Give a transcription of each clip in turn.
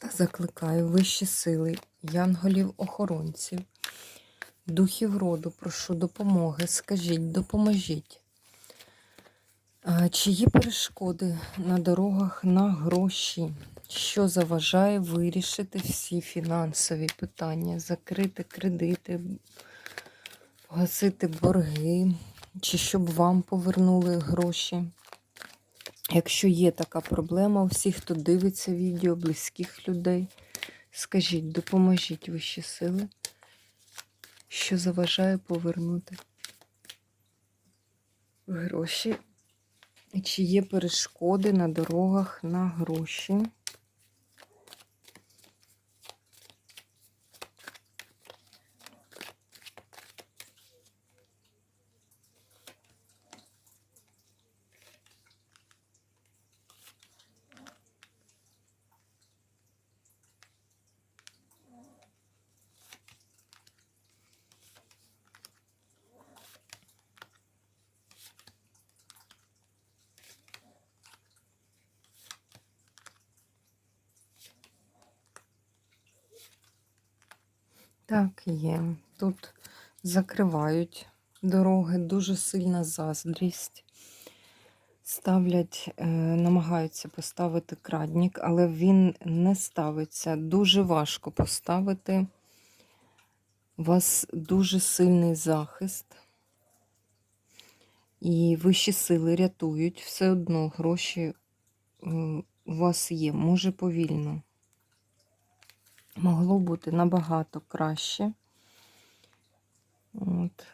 Та закликаю вищі сили, янголів-охоронців, духів роду, прошу допомоги, скажіть, допоможіть. Чи є перешкоди на дорогах на гроші, що заважає вирішити всі фінансові питання, закрити кредити, погасити борги, чи щоб вам повернули гроші? Якщо є така проблема у всіх, хто дивиться відео, близьких людей, скажіть, допоможіть вищі сили, що заважає повернути гроші. Чи є перешкоди на дорогах на гроші? Так, є. Тут закривають дороги, дуже сильна заздрість. Ставлять, е, намагаються поставити крадник, але він не ставиться. Дуже важко поставити. У вас дуже сильний захист. І вищі сили рятують. Все одно гроші е, у вас є. Може повільно могло бути набагато краще. От.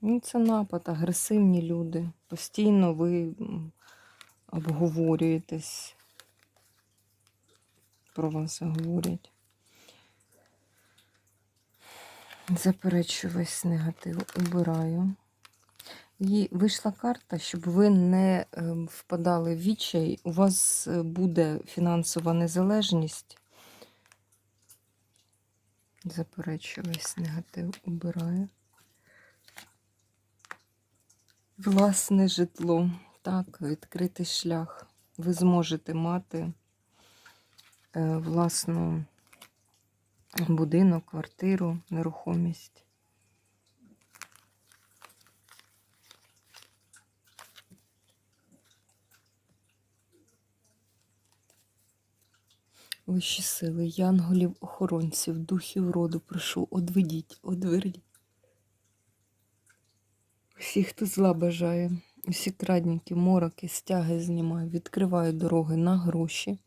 Ну, Це напад, агресивні люди. Постійно ви обговорюєтесь, про вас говорять. Заперечую весь негатив, убираю. І вийшла карта, щоб ви не ем, впадали в відчай. У вас е, буде фінансова незалежність. Заперечую весь негатив убираю. Власне житло. Так, відкритий шлях. Ви зможете мати е, власну будинок, квартиру, нерухомість. Вищі сили, янголів, охоронців, духів роду, прошу, одведіть, одверніть. Всі, хто зла бажає, всі крадники, мороки, стяги знімаю, відкриваю дороги на гроші.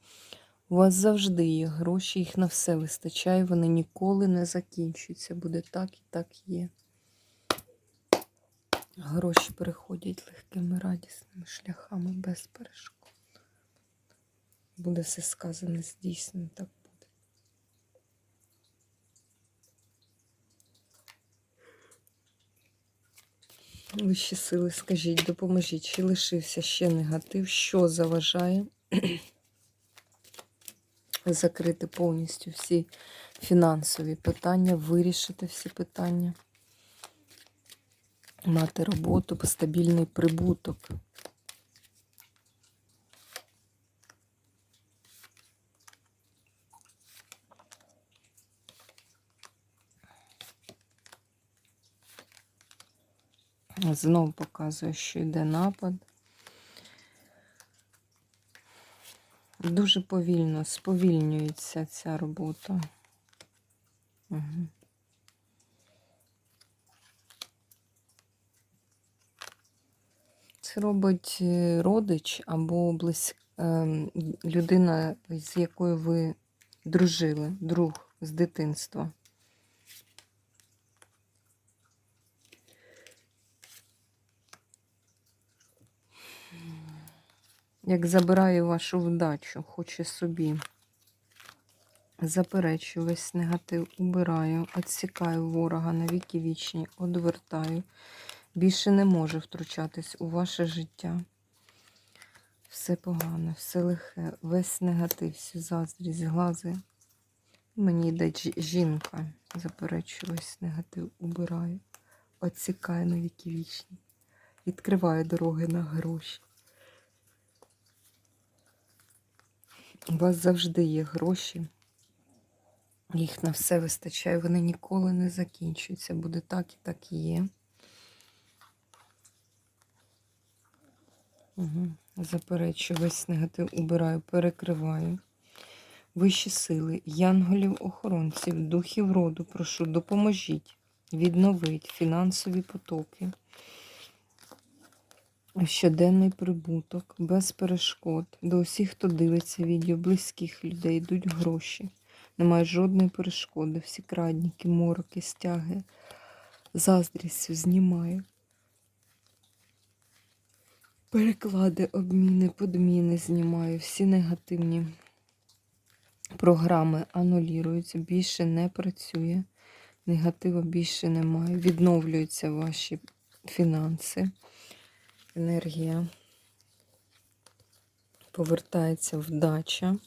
У вас завжди є гроші, їх на все вистачає, вони ніколи не закінчуються. Буде так і так є. Гроші переходять легкими, радісними шляхами без перешкод. Буде все сказане, здійснено, так буде. Вищі сили, скажіть, допоможіть, чи лишився ще негатив, що заважає закрити повністю всі фінансові питання, вирішити всі питання, мати роботу, стабільний прибуток. Знову показує, що йде напад. Дуже повільно сповільнюється ця робота. Угу. Це робить е, родич або близька ем, людина, з якою ви дружили, друг з дитинства. Як забирає вашу вдачу, хоче собі. Заперечую весь негатив, убираю, відсікаю ворога на віки вічні, одвертаю. Більше не може втручатись у ваше життя. Все погано, все лихе, весь негатив, всю заздрість, глази. Мені йде жінка. Заперечую весь негатив, убираю. Отсікаю на віки вічні. Відкриваю дороги на гроші. У вас завжди є гроші. Їх на все вистачає, вони ніколи не закінчуються. Буде так і так і є. Угу. Заперечую, весь негатив убираю, перекриваю. Вищі сили, янголів, охоронців, духів роду, прошу, допоможіть, відновить фінансові потоки, щоденний прибуток, без перешкод. До усіх, хто дивиться відео, близьких людей, йдуть гроші. Немає жодної перешкоди. Всі крадніки, мороки, стяги, заздрістю знімаю. Переклади, обміни, подміни знімаю. Всі негативні програми анулюються, більше не працює. Негативу більше немає. Відновлюються ваші фінанси, енергія. Повертається вдача.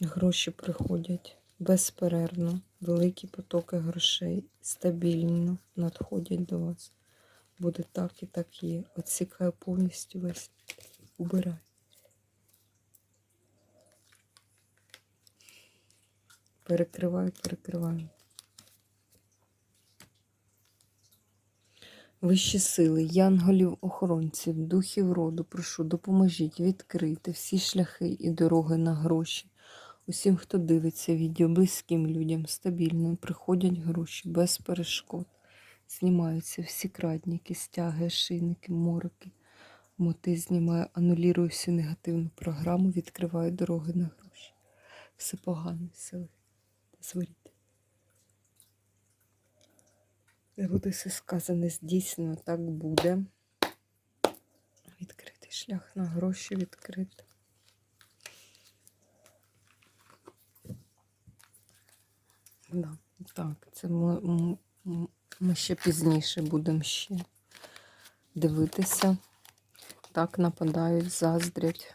Гроші приходять безперервно, великі потоки грошей стабільно надходять до вас. Буде так і так є. Отсікаю повністю весь убираю. Перекриваю, перекриваю. Вищі сили, янголів, охоронців, духів роду, прошу, допоможіть відкрити всі шляхи і дороги на гроші. Усім, хто дивиться відео, близьким людям, стабільно приходять гроші без перешкод. Знімаються всі крадніки, стяги, шийники, мороки. Моти знімаю, анулірую всю негативну програму, відкриваю дороги на гроші. Все погано, все лихе. Дозволіть. Не буде все сказане здійснено, так буде. Відкритий шлях на гроші відкрити. Да, так, це ми, ми ще пізніше будемо ще дивитися. Так нападають, заздрять.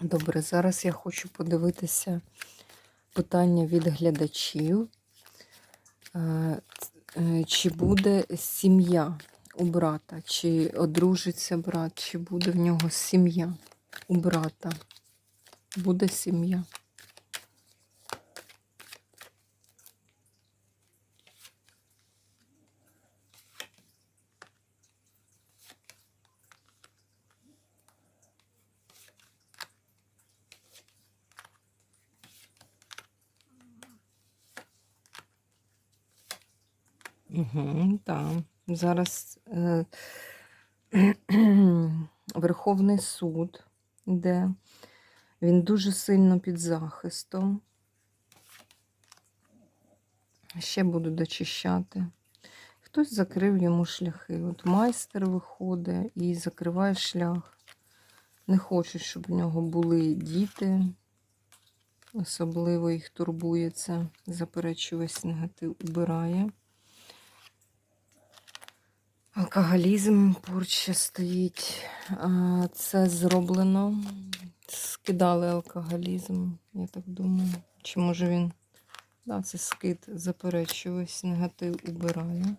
Добре, зараз я хочу подивитися питання від глядачів. Е, е, Чи буде сім'я у брата, чи одружиться брат, чи буде в нього сім'я у брата? Буде сім'я. Угу, так. Зараз е, Верховний суд, де він дуже сильно під захистом. Ще буду дочищати. Хтось закрив йому шляхи. От майстер виходить і закриває шлях. Не хоче, щоб в нього були діти. Особливо їх турбує це. Заперечує весь негатив, убирає. Алкоголізм поруч ще стоїть. Це зроблено. Скидали алкоголізм, я так думаю. Чи може він. Да, це скид, заперечуюсь, негатив убираю.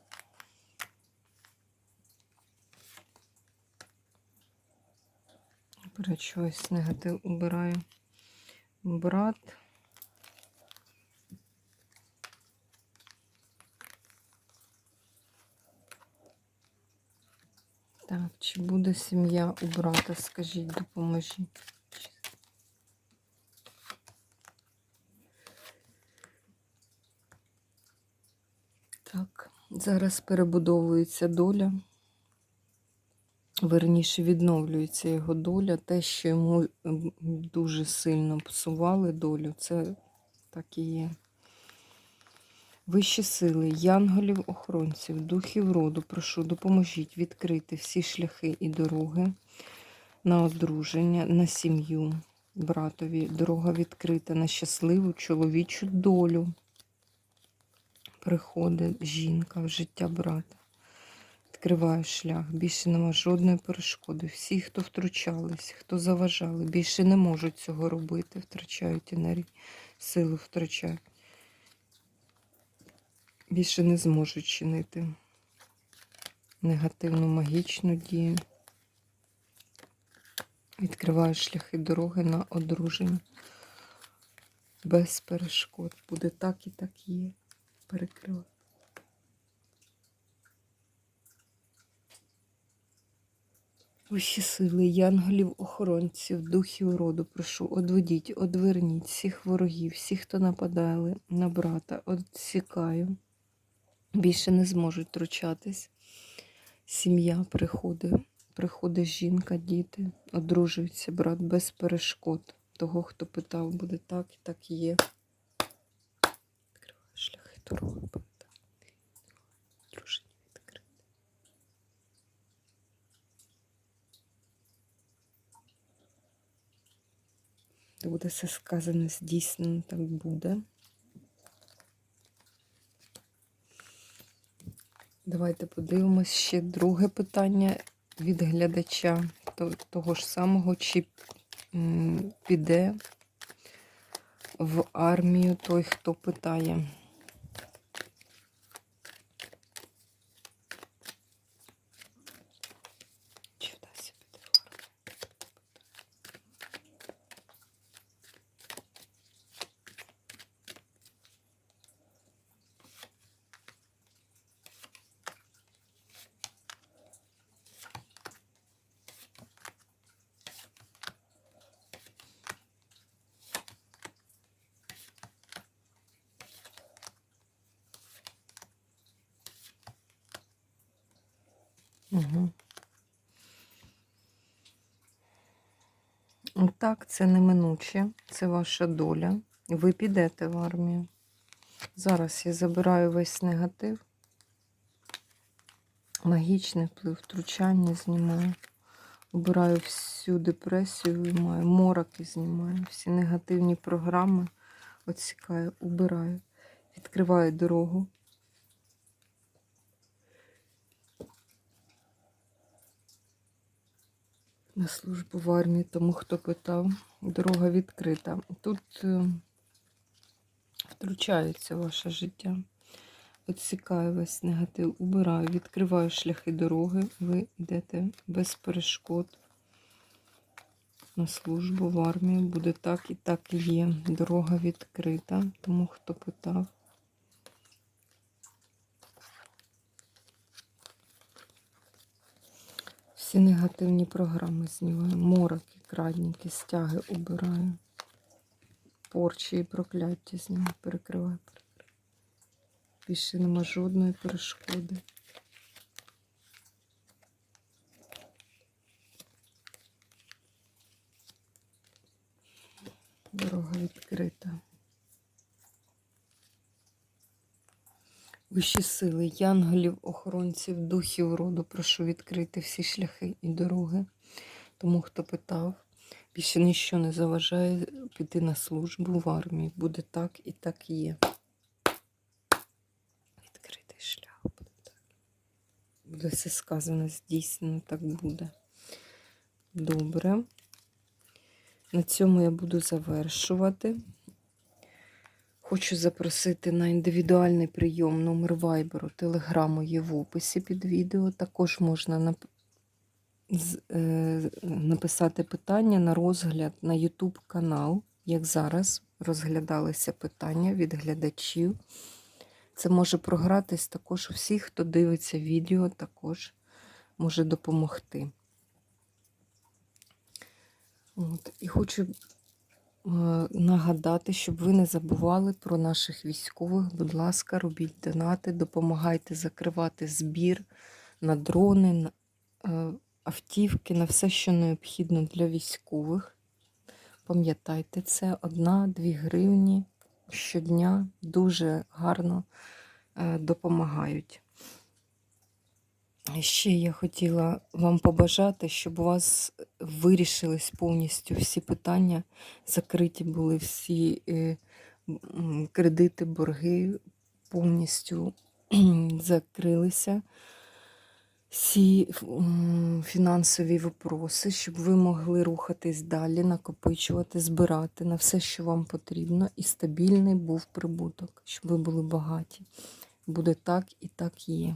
Заперечую, ось негатив убираю. Брат. Так, чи буде сім'я у брата? Скажіть, допоможіть. Так, зараз перебудовується доля. Верніше відновлюється його доля. Те, що йому дуже сильно псували долю, це так і є. Вищі сили, янголів, охоронців, духів роду, прошу, допоможіть відкрити всі шляхи і дороги на одруження, на сім'ю братові. Дорога відкрита на щасливу чоловічу долю. Приходить жінка в життя брата. Відкриває шлях. Більше нема жодної перешкоди. Всі, хто втручались, хто заважали, більше не можуть цього робити, втрачають енергію, силу втрачають. Більше не зможуть чинити негативну магічну дію. Відкриваю шляхи дороги на одруження. Без перешкод. Буде так і так є. Перекриваю. Вищі сили, янголів, охоронців, духів роду, прошу, одведіть, одверніть всіх ворогів, всіх, хто нападали на брата, відсікаю. Більше не зможуть втручатись. Сім'я приходить, приходить жінка, діти, одружується брат без перешкод. Того, хто питав, буде так і так є. Відкриваю шляхи дороги, так. Відкрите. Буде все сказане, здійснено, так буде. Давайте подивимось ще друге питання від глядача того ж самого, чи піде в армію той, хто питає. Чи вдасться піти в армію? Угу. Так, це неминуче, це ваша доля. Ви підете в армію. Зараз я забираю весь негатив. Магічний вплив, втручання знімаю. Убираю всю депресію, виймаю, мороки знімаю, всі негативні програми відсікаю, убираю, відкриваю дорогу. На службу в армії, тому хто питав, дорога відкрита. Тут е, втручається ваше життя. Відсікаю весь негатив, убираю, відкриваю шляхи дороги, ви йдете без перешкод на службу в армію. Буде так і так і є. Дорога відкрита, тому хто питав. Всі негативні програми знімаю. Мороки, крадніки, стяги убираю. Порчі і прокляття знімаю, перекриваю, перекриваю. Більше нема жодної перешкоди. Дорога відкрита. Вищі сили, янголів, охоронців, духів роду, прошу відкрити всі шляхи і дороги. Тому, хто питав, більше ніщо не заважає піти на службу в армії. Буде так і так є. Відкритий шлях буде так. Буде все сказано, здійснено, так буде. Добре. На цьому я буду завершувати. Хочу запросити на індивідуальний прийом номер вайберу, телеграму є в описі під відео. Також можна нап... з- е, написати питання на розгляд на YouTube канал, як зараз розглядалися питання від глядачів. Це може програтись також всіх, хто дивиться відео, також може допомогти. От. І хочу нагадати, щоб ви не забували про наших військових. Будь ласка, робіть донати, допомагайте закривати збір на дрони, на е, автівки, на все, що необхідно для військових. Пам'ятайте, це одна-дві гривні щодня дуже гарно е, допомагають. Ще я хотіла вам побажати, щоб у вас вирішились повністю всі питання, закриті були всі е, кредити, борги, повністю закрилися всі фінансові вопроси, щоб ви могли рухатись далі, накопичувати, збирати на все, що вам потрібно, і стабільний був прибуток, щоб ви були багаті. Буде так і так є.